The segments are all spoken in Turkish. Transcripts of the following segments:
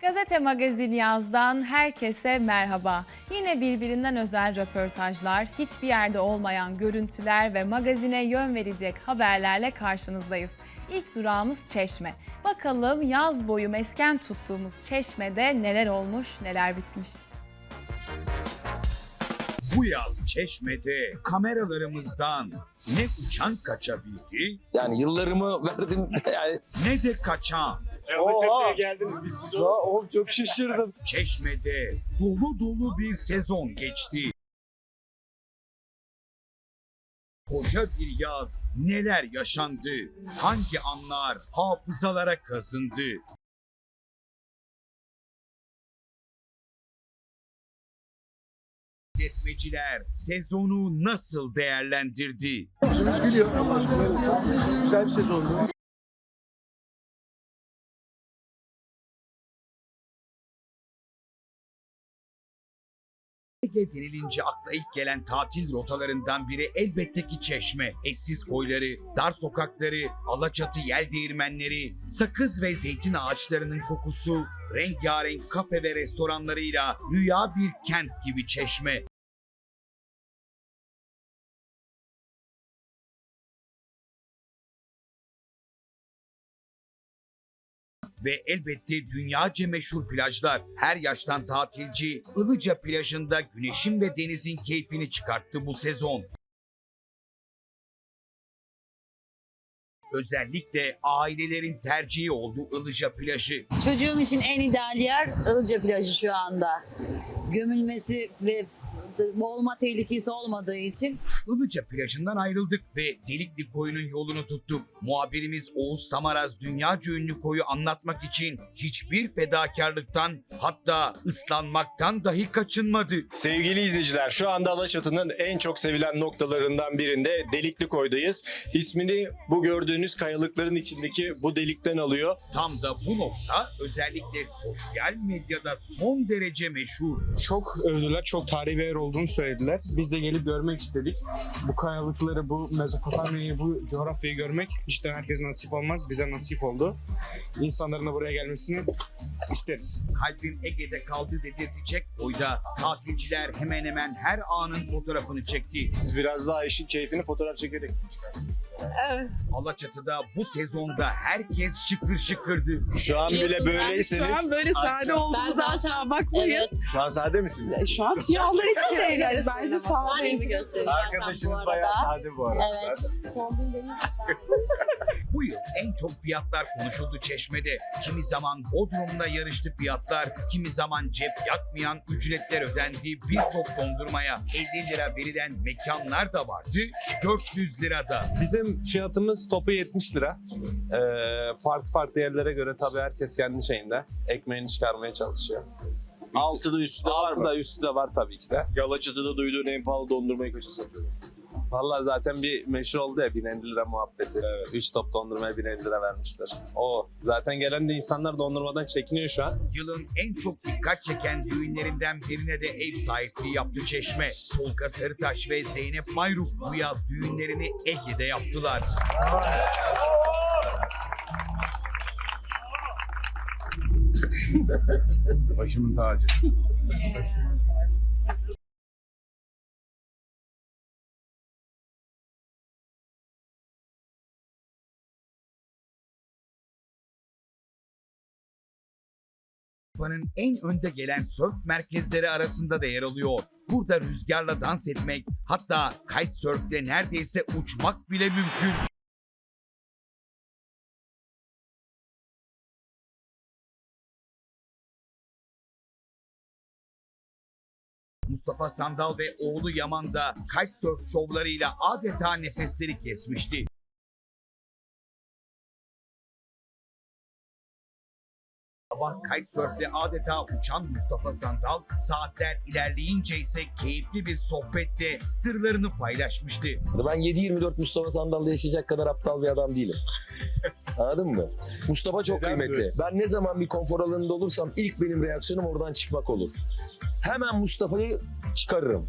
Gazete Magazin Yaz'dan herkese merhaba. Yine birbirinden özel röportajlar, hiçbir yerde olmayan görüntüler ve magazine yön verecek haberlerle karşınızdayız. İlk durağımız Çeşme. Bakalım yaz boyu mesken tuttuğumuz Çeşme'de neler olmuş, neler bitmiş. Bu yaz Çeşme'de kameralarımızdan ne uçan kaçabildi Yani yıllarımı verdim. Yani ne de kaçan. Oha. geldiniz biz oğlum çok şaşırdım. Çeşme'de dolu dolu bir sezon geçti. Koca bir yaz neler yaşandı? Hangi anlar hafızalara kazındı? İşletmeciler sezonu nasıl değerlendirdi? Yüzümüz gülüyor. Güzel bir sezondu. Ege denilince akla ilk gelen tatil rotalarından biri elbette ki Çeşme. Eşsiz koyları, dar sokakları, alaçatı yel değirmenleri, sakız ve zeytin ağaçlarının kokusu, rengarenk kafe ve restoranlarıyla rüya bir kent gibi Çeşme. Ve elbette dünyaca meşhur plajlar. Her yaştan tatilci Ilıca plajında güneşin ve denizin keyfini çıkarttı bu sezon. Özellikle ailelerin tercihi oldu Ilıca plajı. Çocuğum için en ideal yer Ilıca plajı şu anda. Gömülmesi ve boğulma tehlikesi olmadığı için Ilıca plajından ayrıldık ve Delikli koyunun yolunu tuttuk. Muhabirimiz Oğuz Samaraz dünyaca ünlü koyu anlatmak için hiçbir fedakarlıktan hatta ıslanmaktan dahi kaçınmadı. Sevgili izleyiciler şu anda Alaçatı'nın en çok sevilen noktalarından birinde Delikli Koy'dayız. İsmini bu gördüğünüz kayalıkların içindeki bu delikten alıyor. Tam da bu nokta özellikle sosyal medyada son derece meşhur. çok övdüler, çok tarihi bir yer olduğunu söylediler. Biz de gelip görmek istedik. Bu kayalıkları, bu Mezopotamya'yı, bu coğrafyayı görmek işte herkese nasip olmaz. Bize nasip oldu. İnsanların da buraya gelmesini isteriz. Kalbim Ege'de kaldı dedirtecek boyda tatilciler hemen hemen her anın fotoğrafını çekti. Biz biraz daha işin keyfini fotoğraf çekerek Alaçatı'da bu sezonda herkes şıkır şıkırdı. Şu an bile böyleyseniz Şu an böyle sade olduğumuza asla bakmayın. Evet. şu an sade misiniz? E, Şu an siyahlar bence Daha sağdayız. iyi gösteriyor zaten Arkadaşınız bayağı sade bu arada. Evet. Kombin benim. Bu yıl en çok fiyatlar konuşuldu Çeşme'de. Kimi zaman Bodrum'da yarıştı fiyatlar, kimi zaman cep yakmayan ücretler ödendiği bir top dondurmaya 50 lira verilen mekanlar da vardı, 400 lira da. Bizim fiyatımız topu 70 lira. Ee, farklı farklı yerlere göre tabii herkes kendi şeyinde ekmeğini çıkarmaya çalışıyor. Altıda üstü de var Altı mı? da üstü de var tabii ki de. Alaçatı'da duyduğun en pahalı dondurmayı kaça satıyor? Vallahi zaten bir meşhur oldu ya 1050 lira muhabbeti. Evet. 3 top dondurmaya 1050 lira vermişler. O zaten gelen de insanlar dondurmadan çekiniyor şu an. Yılın en çok dikkat çeken düğünlerinden birine de ev sahipliği yaptı Çeşme. Tolga Sarıtaş ve Zeynep Mayruk bu yaz düğünlerini Ege'de yaptılar. Başımın tacı. Avrupa'nın en önde gelen sörf merkezleri arasında da yer alıyor. Burada rüzgarla dans etmek, hatta kitesurfle neredeyse uçmak bile mümkün. Mustafa Sandal ve oğlu Yaman da kitesurf şovlarıyla adeta nefesleri kesmişti. Sabah kitesurfle adeta uçan Mustafa Sandal saatler ilerleyince ise keyifli bir sohbette sırlarını paylaşmıştı. ben 7-24 Mustafa Sandal'da yaşayacak kadar aptal bir adam değilim. Anladın mı? Mustafa çok Neden kıymetli. Ben ne zaman bir konfor alanında olursam ilk benim reaksiyonum oradan çıkmak olur. Hemen Mustafa'yı çıkarırım.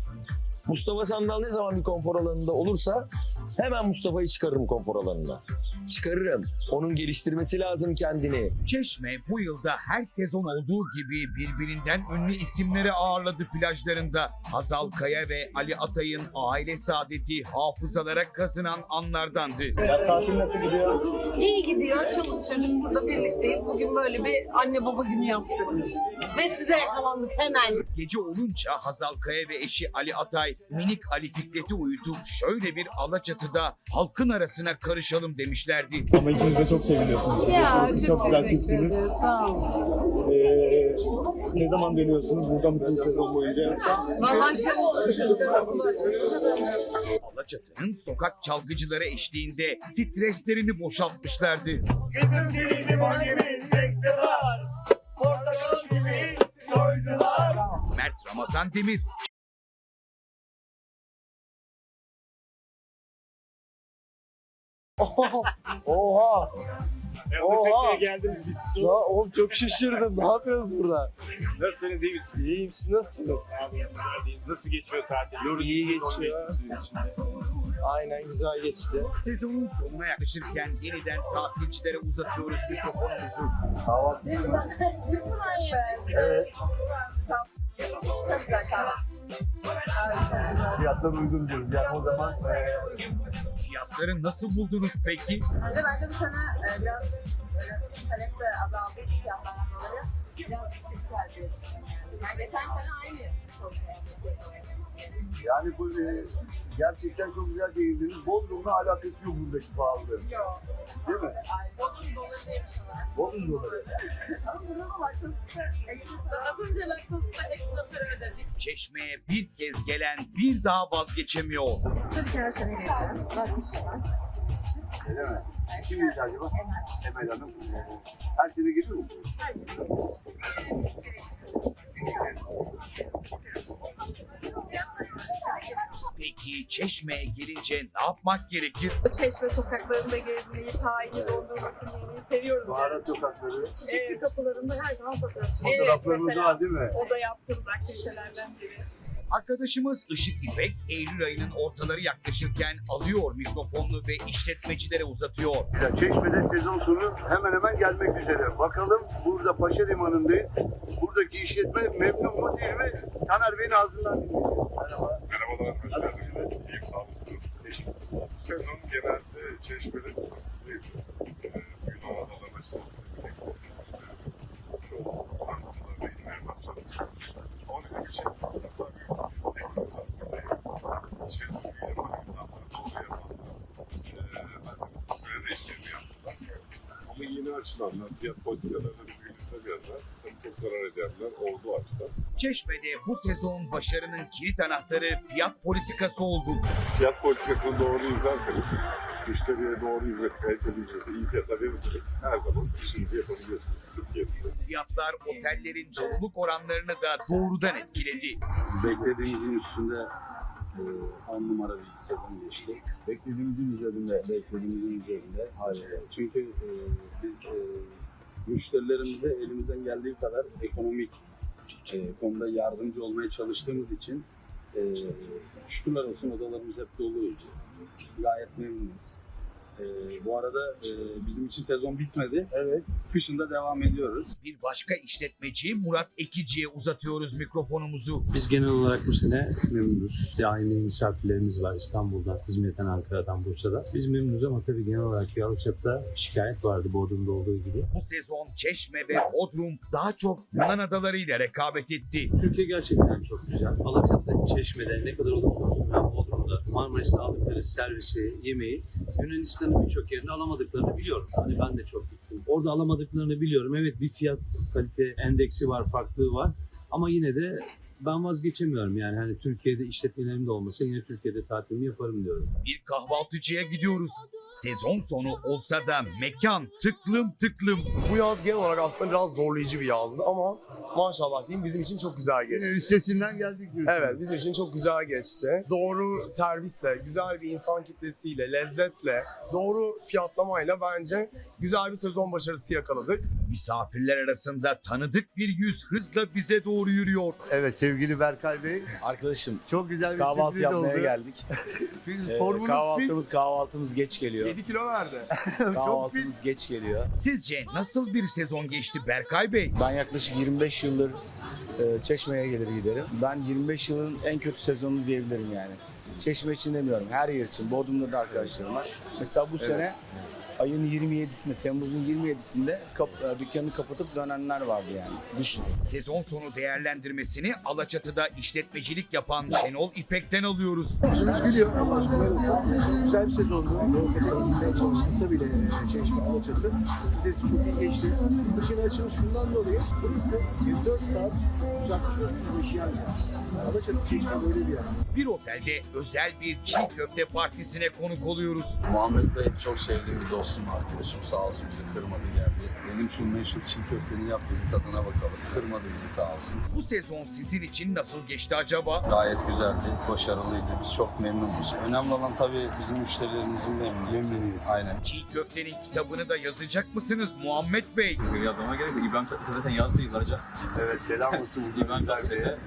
Mustafa Sandal ne zaman bir konfor alanında olursa hemen Mustafa'yı çıkarırım konfor alanına. Çıkarırım. Onun geliştirmesi lazım kendini. Çeşme bu yılda her sezon olduğu gibi birbirinden ünlü isimleri ağırladı plajlarında. Hazal Kaya ve Ali Atay'ın aile saadeti hafızalara kazınan anlardandı. Tatil nasıl gidiyor? İyi gidiyor. Çoluk çocuk burada birlikteyiz. Bugün böyle bir anne baba günü yaptık. Ve size yakalandık hemen. Gece olunca Hazal Kaya ve eşi Ali Atay minik Ali Fikret'i uyutup şöyle bir Alaçatı'da halkın arasına karışalım demişlerdi. Ama ikiniz de çok seviliyorsunuz. biliyorsunuz. çok, güzel çiftsiniz. Sağ olun. Ee, ne zaman dönüyorsunuz? Burada mısınız sezon boyunca? Vallahi şey oldu. Alaçatı'nın sokak çalgıcıları eşliğinde streslerini boşaltmışlardı. Kızım gelini mahkemi sektılar. Portakal gibi soydular. Mert Ramazan Demir, Oha! Oha! geldim biz. Ya oğlum çok şaşırdım. Ne yapıyorsunuz burada? Nasılsınız iyi misiniz? İyiyim siz nasılsınız? Nasıl geçiyor tatil? İyi geçiyor. Aynen güzel geçti. sezonun sonuna yaklaşırken yeniden tatilcilere uzatıyoruz mikrofonumuzu. Evet. Fiyatlar uygun diyoruz. Yani o zaman e, Fiyatları nasıl buldunuz peki? De bence bu sene e, biraz e, talep de azaldı fiyatlardan dolayı. Biraz yüksek tercih ettim. Yani geçen sene aynı. yani bu e, gerçekten çok güzel değindiniz. Bodrum'la alakası yok buradaki pahalılığın. Yok. Değil mi? Ay, Bodrum doları diye bir şey var. Bodrum doları. Ama burada da laktozista ekstra. Az önce laktozista ekstra para ödedik. Çeşmeye bir kez gelen bir daha vazgeçemiyor. Tabii ki her sene geleceğiz. Vazgeçilmez. Öyle mi? Kimmiş acaba? Emel Hanım. E, Her sene geliyor musunuz? Her sene geliyoruz. Peki Çeşme'ye gelince ne yapmak gerekir? O çeşme sokaklarında gezmeyi, tayini, dondurmasını yemeyi seviyoruz. Baharat sokakları. Çiçekli kapılarında her zaman fotoğraf Fotoğraflarımız mesela var değil mi? O da yaptığımız aktivitelerden biri. Arkadaşımız Işık İpek Eylül ayının ortaları yaklaşırken alıyor mikrofonunu ve işletmecilere uzatıyor. Ya Çeşme'de sezon sonu hemen hemen gelmek üzere. Bakalım burada Paşa Limanı'ndayız. Buradaki işletme memnun mu değil mi? Taner Bey'in ağzından dinleyelim. Merhaba. Merhabalar, hoş geldiniz. İyiyim, sağ olasınız. Teşekkür ederim. Bu sezon genelde çeşmede tutukluydu. Bugün Anadolu'da başlasın. Çoğu kamplara inmeye başladı. Ama bizim için daha büyük bir tek sezon buradayım. İşe düzgün yapan insanlar, doğru yapanlar. Ee, hani böyle de işlerini yaptılar. Ama yeni açılanlar, fiyat politikalarına düzgün izlemeyenler, tabii çok zarar edenler oldu açıdan. Çeşme'de bu sezon başarının kilit anahtarı fiyat politikası oldu. fiyat politikasını doğru izlerseniz, müşteriye doğru hizmet, kaliteli hizmeti iyi fiyata verirseniz her zaman işinizi yapabiliyorsunuz. Fiyatlar otellerin doluluk oranlarını da doğrudan etkiledi. beklediğimizin üstünde 10 numara bir sezon geçti. Beklediğimizin üzerinde, beklediğimizin üzerinde haliyle. Çünkü e, biz e, müşterilerimize elimizden geldiği kadar ekonomik e, konuda yardımcı olmaya çalıştığımız için e, şükürler olsun odalarımız hep doluydu. Gayet memnunuz. E, bu arada e, bizim için sezon bitmedi. Evet. Kışında devam ediyoruz. Bir başka işletmeci Murat Ekici'ye uzatıyoruz mikrofonumuzu. Biz genel olarak bu sene memnunuz. Daimi misafirlerimiz var İstanbul'dan, İzmir'den, Ankara'dan, Bursa'da. Biz memnunuz ama tabii genel olarak Yalıçap'ta şikayet vardı Bodrum'da olduğu gibi. Bu sezon Çeşme ve Bodrum daha çok Yunan adalarıyla rekabet etti. Türkiye gerçekten çok güzel. Alaçatı, Çeşme'de ne kadar olursa olsun ben Bodrum'da Marmaris'te aldıkları servisi, yemeği Yunanistan'ın birçok yerinde alamadıklarını biliyorum. Hani ben de çok gittim. Orada alamadıklarını biliyorum. Evet bir fiyat kalite endeksi var, farklılığı var. Ama yine de ben vazgeçemiyorum yani hani Türkiye'de işletmelerim de olmasa yine Türkiye'de tatilimi yaparım diyorum. Bir kahvaltıcıya gidiyoruz. Sezon sonu olsa da mekan tıklım tıklım. Bu yaz genel olarak aslında biraz zorlayıcı bir yazdı ama maşallah diyeyim bizim için çok güzel geçti. Üstesinden geldik diyorsun. Evet bizim için çok güzel geçti. Doğru servisle, güzel bir insan kitlesiyle, lezzetle, doğru fiyatlamayla bence güzel bir sezon başarısı yakaladık. Misafirler arasında tanıdık bir yüz hızla bize doğru yürüyor. Evet sevgili sevgili Berkay Bey. Arkadaşım Çok güzel bir kahvaltı sürpriz yapmaya oldu. geldik. Siz Ee, formunuz kahvaltımız kahvaltımız geç geliyor. 7 kilo verdi. fit. Çok fit. Kahvaltımız geç geliyor. Sizce nasıl bir sezon geçti Berkay Bey? Ben yaklaşık 25 yıldır e, Çeşme'ye gelir giderim. Ben 25 yılın en kötü sezonu diyebilirim yani. Çeşme için demiyorum, her yer için. Bodrum'da da arkadaşlarım var. Mesela bu sene ayın 27'sinde, Temmuz'un 27'sinde kap, e, dükkanını kapatıp dönenler vardı yani. Düşün. Sezon sonu değerlendirmesini Alaçatı'da işletmecilik yapan Şenol İpek'ten alıyoruz. Yüzünüz gülüyor. Güzel bir sezondu. Rokete gitmeye çalışılsa bile e, Çeşme Alaçatı size çok iyi geçti. Dışına açılış şundan dolayı burası 24 saat uzaklaşıyor yaşayan yer. Alaçatı Çeşme böyle bir yer. Bir otelde özel bir çiğ köfte partisine konuk oluyoruz. Muhammed Bey çok sevdiğim bir dostum, arkadaşım. Sağ olsun bizi kırmadı geldi. Benim şu meşhur çiğ köftenin yaptığı bir tadına bakalım. Kırmadı bizi sağ olsun. Bu sezon sizin için nasıl geçti acaba? Gayet güzeldi, başarılıydı. Biz çok memnunuz. Önemli olan tabii bizim müşterilerimizin memnuniyeti. Aynen. Çiğ köftenin kitabını da yazacak mısınız Muhammed Bey? Yazmama gerek yok. İbrahim Tatlıses zaten yazdı yıllarca. Evet selam olsun. İbrahim Tatlıses'e.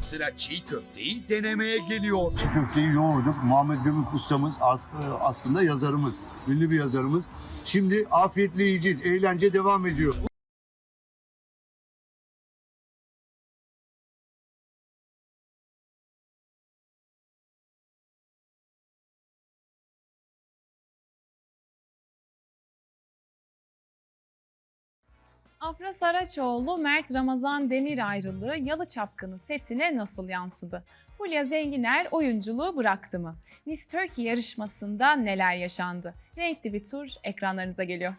Sıra çiğ köfteyi denemeye geliyor. Çiğ köfteyi yoğurduk. Muhammed Gömük ustamız e, aslında yazarımız. Ünlü bir yazarımız. Şimdi afiyetle yiyeceğiz. Eğlence devam ediyor. Afra Saraçoğlu, Mert Ramazan Demir ayrılığı Yalı Çapkını setine nasıl yansıdı? Fulya Zenginer oyunculuğu bıraktı mı? Miss Turkey yarışmasında neler yaşandı? Renkli bir tur ekranlarınıza geliyor.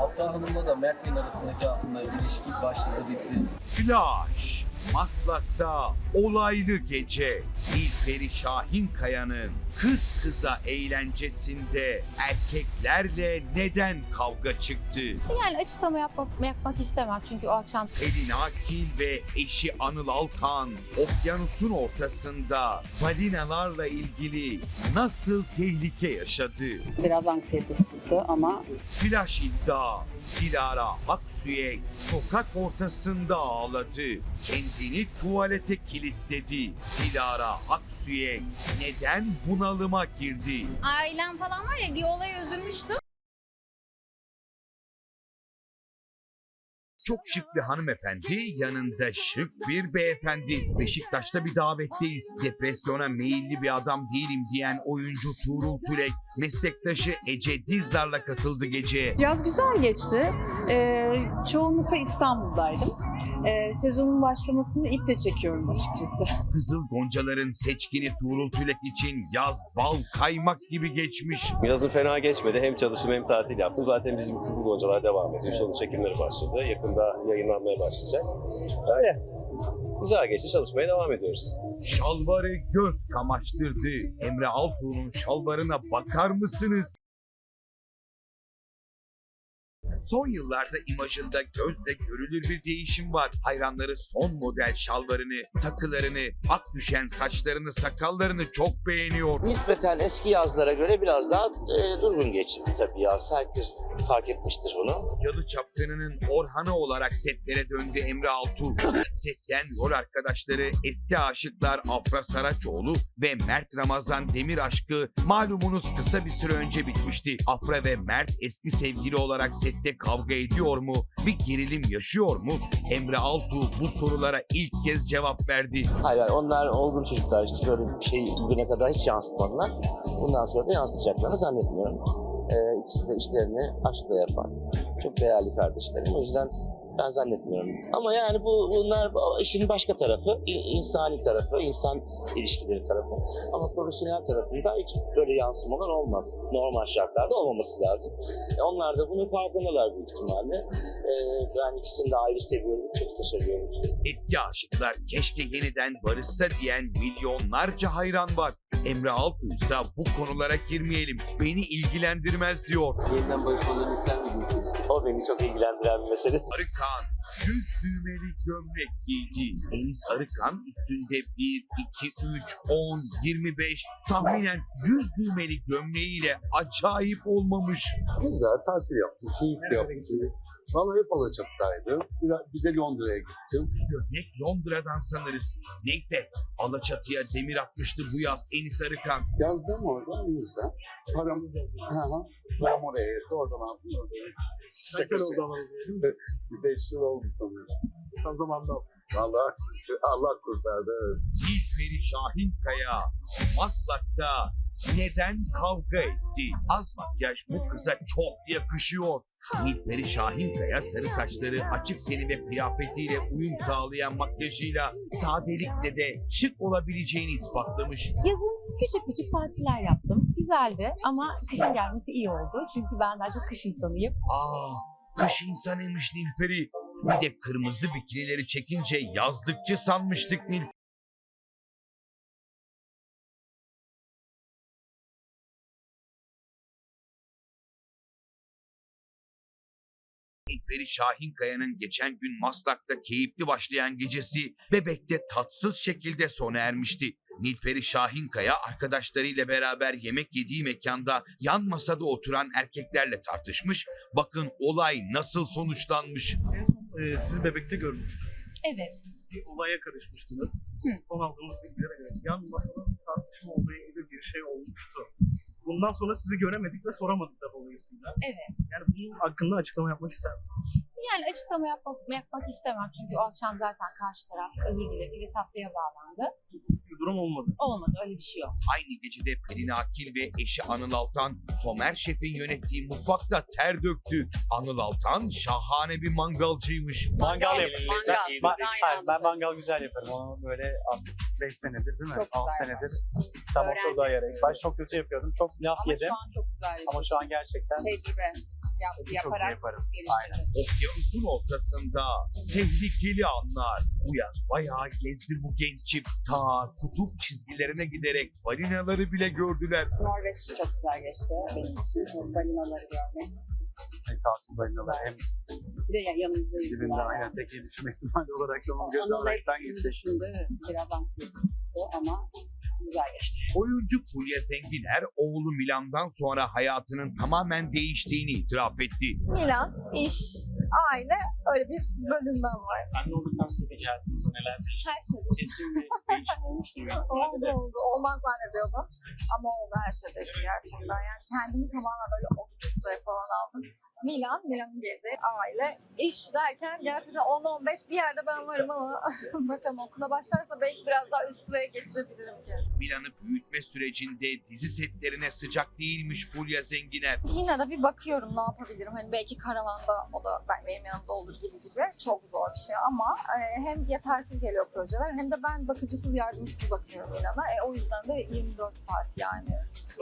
Afra Hanım'la da Mert Bey'in arasındaki aslında ilişki başladı bitti. Flash, Maslak'ta olaylı gece. Nilperi Şahinkaya'nın kız kıza eğlencesinde erkeklerle neden kavga çıktı? Yani açıklama yapmak, yapmak istemem çünkü o akşam Pelin Akil ve eşi Anıl Altan okyanusun ortasında balinalarla ilgili nasıl tehlike yaşadı? Biraz anksiyetesi tuttu ama Flash iddia Dilara Aksü'ye sokak ortasında ağladı. Kendini tuvalete kilitledi. Dilara Aksü'ye neden bunalıma girdi? ailem falan var ya bir olaya üzülmüştüm. Çok şık bir hanımefendi, yanında şık bir beyefendi. Beşiktaş'ta bir davetteyiz. Depresyona meyilli bir adam değilim diyen oyuncu Tuğrul Türek, meslektaşı Ece Dizdar'la katıldı geceye. Yaz güzel geçti. Ee, çoğunlukla İstanbul'daydım. Ee, sezonun başlamasını iple çekiyorum açıkçası. Kızıl Goncaların seçkini Tuğrul Türek için yaz bal kaymak gibi geçmiş. Yazın fena geçmedi. Hem çalıştım hem tatil yaptım. Zaten bizim Kızıl Goncalar devam ediyor. Onun çekimleri başladı. Yakında yayınlanmaya başlayacak. Öyle. Güzel geçti. Çalışmaya devam ediyoruz. Şalvarı göz kamaştırdı. Emre Altuğ'un şalvarına bakar mısınız? Son yıllarda imajında gözle görülür bir değişim var. Hayranları son model şalvarını, takılarını, ak düşen saçlarını, sakallarını çok beğeniyor. Nispeten eski yazlara göre biraz daha e, durgun geçti tabii yaz. Herkes fark etmiştir bunu. Yalı Çapkını'nın Orhan'ı olarak setlere döndü Emre Altuğ. Setten rol arkadaşları eski aşıklar Afra Saraçoğlu ve Mert Ramazan Demir aşkı malumunuz kısa bir süre önce bitmişti. Afra ve Mert eski sevgili olarak sette kavga ediyor mu? Bir gerilim yaşıyor mu? Emre Altuğ bu sorulara ilk kez cevap verdi. Hayır hayır onlar olgun çocuklar. Hiç böyle bir şey bugüne kadar hiç yansıtmadılar. Bundan sonra da yansıtacaklarını zannetmiyorum. E, ikisi de işlerini aşkla yapan çok değerli kardeşlerim. O yüzden ben zannetmiyorum. Ama yani bu bunlar işin başka tarafı, insani tarafı, insan ilişkileri tarafı. Ama profesyonel tarafında hiç böyle yansımalar olmaz. Normal şartlarda olmaması lazım. E, onlar da bunun farkındalar büyük ihtimalle. E, ben ikisini de ayrı seviyorum, çok da seviyorum. Eski aşıklar keşke yeniden barışsa diyen milyonlarca hayran var. Emre Altuğ ise bu konulara girmeyelim, beni ilgilendirmez diyor. Yeniden barışmalarını ister miydiniz? O beni çok ilgilendiren bir mesele. Arıkan 100 düğmeli gömlek giydi. Enis Arıkan üstünde 1, 2, 3, 10, 25 tahminen 100 düğmeli gömleğiyle acayip olmamış. Güzel tatil yaptım, keyif yaptım. Vallahi hep Alaçatı'daydım. Bir, bir de Londra'ya gittim. Örnek Londra'dan sanırız. Neyse Alaçatı'ya demir atmıştı bu yaz Enis Arıkan. Yazdım orada o yüzden. Param, hı, param oraya yetti. Oradan aldım. Kaç sene oldu ama? Bir beş yıl oldu sanırım. Tam zamanda. Vallahi Allah kurtardı. evet. Nilperi Şahinkaya Maslak'ta neden kavga etti? Az makyaj bu kıza çok yakışıyor. Nilperi Şahinkaya sarı saçları, açık teni ve kıyafetiyle uyum sağlayan makyajıyla sadelikle de şık olabileceğini ispatlamış. Yazın küçük küçük partiler yaptım. Güzeldi ama kışın gelmesi iyi oldu. Çünkü ben daha çok kış insanıyım. Aa, kış insanıymış Nilperi. Bir de kırmızı bikinileri çekince yazlıkçı sanmıştık Nil. Nilperi Şahinkaya'nın geçen gün Maslak'ta keyifli başlayan gecesi Bebek'te tatsız şekilde sona ermişti. Nilperi Şahinkaya arkadaşlarıyla beraber yemek yediği mekanda yan masada oturan erkeklerle tartışmış. Bakın olay nasıl sonuçlanmış. Ee, sizi bebekte görmüştüm. Evet. Bir olaya karışmıştınız. Hı. Son aldığımız bilgilere göre. Yan masada tartışma olduğu ilgili bir şey olmuştu. Bundan sonra sizi göremedik ve soramadık da dolayısıyla. Evet. Yani bunun hakkında açıklama yapmak ister misiniz? Yani açıklama yapmak, yapmak istemem çünkü o akşam zaten karşı taraf özür diledi ve tatlıya bağlandı. Bir durum olmadı. Olmadı öyle bir şey yok. Aynı gecede Pelin Akil ve eşi Anıl Altan Somer Şef'in yönettiği mutfakta ter döktü. Anıl Altan şahane bir mangalcıymış. Mangal yapıyoruz. Mangal. Ben- hayır, ben mangal güzel yaparım. Onu böyle artık 5 senedir değil mi? Çok 6 güzel senedir. Tam Öğrendim. oturduğu yere. Baş çok kötü yapıyordum. Çok laf Ama yedim. şu an çok güzel Ama şu an gerçekten tecrübe yap, çok iyi yaparak yaparım. geliştirdim. Okyanusun ortasında tehlikeli anlar. Bu yaz bayağı gezdi bu genç çift. Ta kutup çizgilerine giderek balinaları bile gördüler. Norveç çok güzel geçti benim için. Bu balinaları görmek. Hem tatil balinalar hem Bir de ya- yanımızda dibinde yüzüyorlar. aynen tekneyi düşürme ihtimali olarak da onu göz Anıl alaraktan hep düşündü. Biraz anksiyetesi ama güzel geçti. Oyuncu Fulya Zenginer oğlu Milan'dan sonra hayatının tamamen değiştiğini itiraf etti. Milan, iş, aile öyle bir bölümden var. Anne olduktan sonra peki hayatınızda neler değişti? Her şey değişti. Eski bir değişim olmuştur. oldu oldu. Olmaz zannediyordum. Ama oldu her şey değişti gerçekten. Yani kendimi tamamen böyle 30 sıraya falan aldım. Milan, Milan'ın gezi, aile, iş derken gerçekten 10-15 bir yerde ben varım ama bakalım okula başlarsa belki biraz daha üst sıraya geçirebilirim ki. Milan'ı büyütme sürecinde dizi setlerine sıcak değilmiş Fulya Zenginer. Yine de bir bakıyorum ne yapabilirim. Hani belki karavanda o da ben, benim yanımda olur gibi gibi. Çok zor bir şey ama e, hem yetersiz geliyor projeler hem de ben bakıcısız yardımcısız bakıyorum inana. E, o yüzden de 24 saat yani.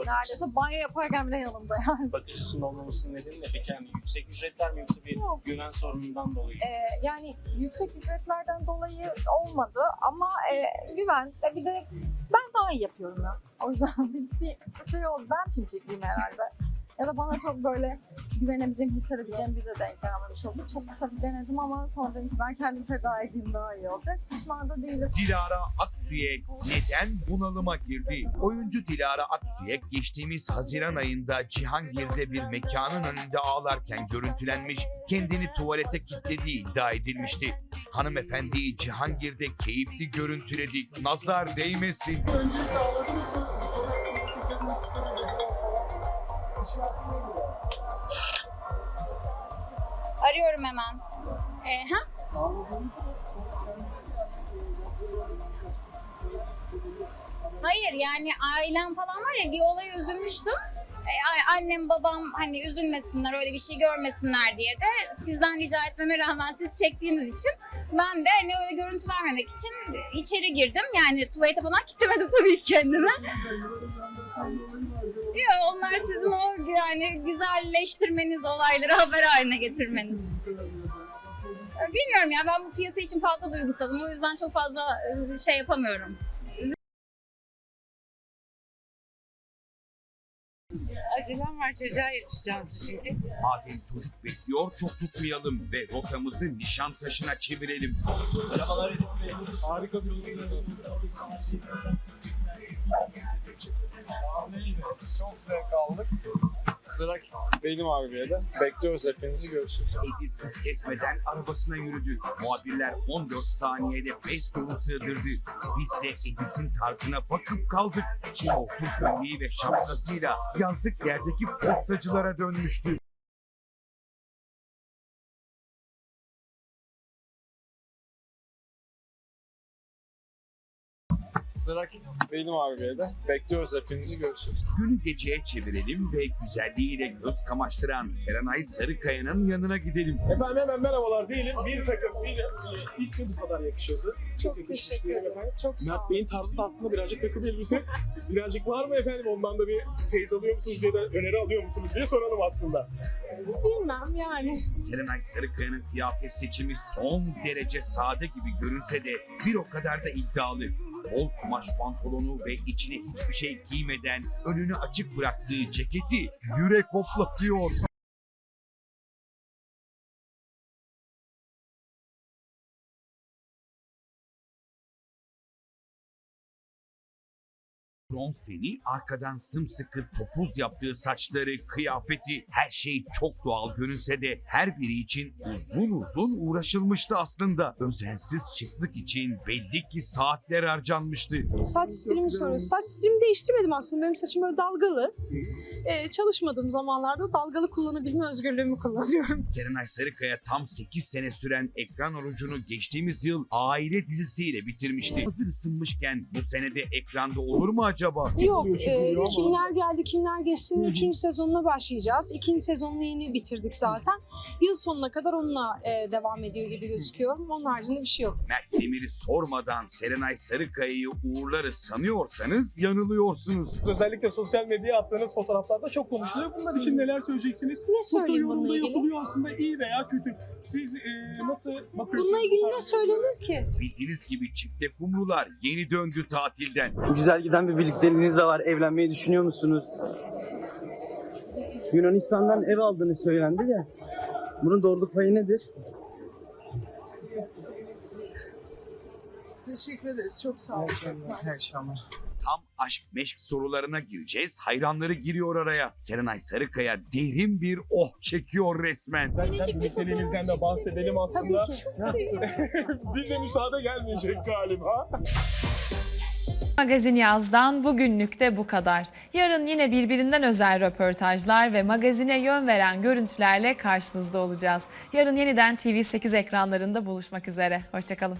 Neredeyse banyo yaparken bile yanımda yani. Bakıcısının olmamasının nedeni ne peki? Yani yüksek ücretler mi yoksa bir Yok. güven sorunundan dolayı? E, yani yüksek ücretlerden dolayı olmadı ama e, güven e, bir de ben daha iyi yapıyorum ya. O yüzden bir, bir şey oldu. Ben pimpikliyim herhalde. Ya da bana çok böyle güvenebileceğim, hissedebileceğim bir de denk gelmemiş oldu. Çok kısa bir denedim ama sonra dedim ki ben kendimi feda edeyim daha iyi olacak. Pişman da değilim. Dilara Aksüyek neden bunalıma girdi? Oyuncu Dilara Aksüyek geçtiğimiz Haziran ayında Cihangir'de bir mekanın önünde ağlarken görüntülenmiş, kendini tuvalete kilitlediği iddia edilmişti. Hanımefendiyi Cihangir'de keyifli görüntüledik. Nazar değmesin. Öncelikle ağladınız Arıyorum hemen. Ee, ha? Hayır yani ailem falan var ya bir olaya üzülmüştüm. Ee, annem babam hani üzülmesinler öyle bir şey görmesinler diye de sizden rica etmeme rağmen siz çektiğiniz için ben de hani öyle görüntü vermemek için içeri girdim. Yani tuvalete falan kilitlemedim tabii ki Yok onlar sizin o yani güzelleştirmeniz, olayları haber haline getirmeniz. Bilmiyorum ya ben bu piyasa için fazla duygusalım. O yüzden çok fazla e, şey yapamıyorum. Acelem var çocuğa yetişeceğim çünkü. Madem çocuk bekliyor çok tutmayalım ve rotamızı Nişantaşı'na çevirelim. Merhabalar Harika bir Çok zevk aldık. Sıra benim de. Bekliyoruz hepinizi görüşürüz. Edi hız kesmeden arabasına yürüdü. Muhabirler 14 saniyede 5 dolu sığdırdı. Bizse Edis'in tarzına bakıp kaldık. Koltuk gömleği ve şapkasıyla yazlık yerdeki postacılara dönmüştü. Sıra benim abiye de. Bekliyoruz hepinizi görüşürüz. Günü geceye çevirelim ve güzelliğiyle göz kamaştıran Serenay Sarıkaya'nın yanına gidelim. Efendim hemen merhabalar diyelim. Bir takım bir e, ismi bu kadar yakışıyordu. Çok teşekkür ederim. Çok sağ Mert Bey'in tarzı da aslında birazcık takım elbise. Birazcık var mı efendim? Ondan da bir feyiz alıyor musunuz ya da öneri alıyor musunuz diye soralım aslında. Bilmem yani. Serenay Sarıkaya'nın kıyafet seçimi son derece sade gibi görünse de bir o kadar da iddialı. Bol kumaş pantolonu ve içine hiçbir şey giymeden önünü açık bıraktığı ceketi yürek hoplatıyor. Bronz teni, arkadan sımsıkı topuz yaptığı saçları, kıyafeti, her şey çok doğal görünse de her biri için uzun uzun uğraşılmıştı aslında. Özensiz çıklık için belli ki saatler harcanmıştı. Saç stilimi soruyorsun. Saç stilimi değiştirmedim aslında. Benim saçım böyle dalgalı. Ee, çalışmadığım zamanlarda dalgalı kullanabilme özgürlüğümü kullanıyorum. Serenay Sarıkaya tam 8 sene süren ekran orucunu geçtiğimiz yıl aile dizisiyle bitirmişti. Hazır ısınmışken bu senede ekranda olur mu acaba? Yok, e, kimler geldi, kimler geçti'nin üçüncü sezonuna başlayacağız. İkinci sezonunu yeni bitirdik zaten. Yıl sonuna kadar onunla e, devam ediyor gibi gözüküyor. Onun haricinde bir şey yok. Mert Demir'i sormadan Serenay Sarıkaya'yı uğurlarız sanıyorsanız yanılıyorsunuz. Özellikle sosyal medyaya attığınız fotoğraflarda çok konuşuluyor. Bunlar için neler söyleyeceksiniz? Ne söyleyeyim bununla yorumda ilgili? yapılıyor aslında iyi veya kötü. Siz e, nasıl bakıyorsunuz? Bununla bu ilgili ne söylenir ki? Bildiğiniz gibi çifte kumrular yeni döndü tatilden. Güzel giden bir birlikteliğiniz de var. Evlenmeyi düşünüyor musunuz? Yunanistan'dan ev aldığını söylendi de. Bunun doğruluk payı nedir? Teşekkür ederiz. Çok sağ olun. Tam aşk meşk sorularına gireceğiz. Hayranları giriyor araya. Serenay Sarıkaya derin bir oh çekiyor resmen. Derken birlikteliğinizden de bahsedelim aslında. Tabii ki. Bize müsaade gelmeyecek galiba. Magazin Yaz'dan bugünlük de bu kadar. Yarın yine birbirinden özel röportajlar ve magazine yön veren görüntülerle karşınızda olacağız. Yarın yeniden TV8 ekranlarında buluşmak üzere. Hoşçakalın.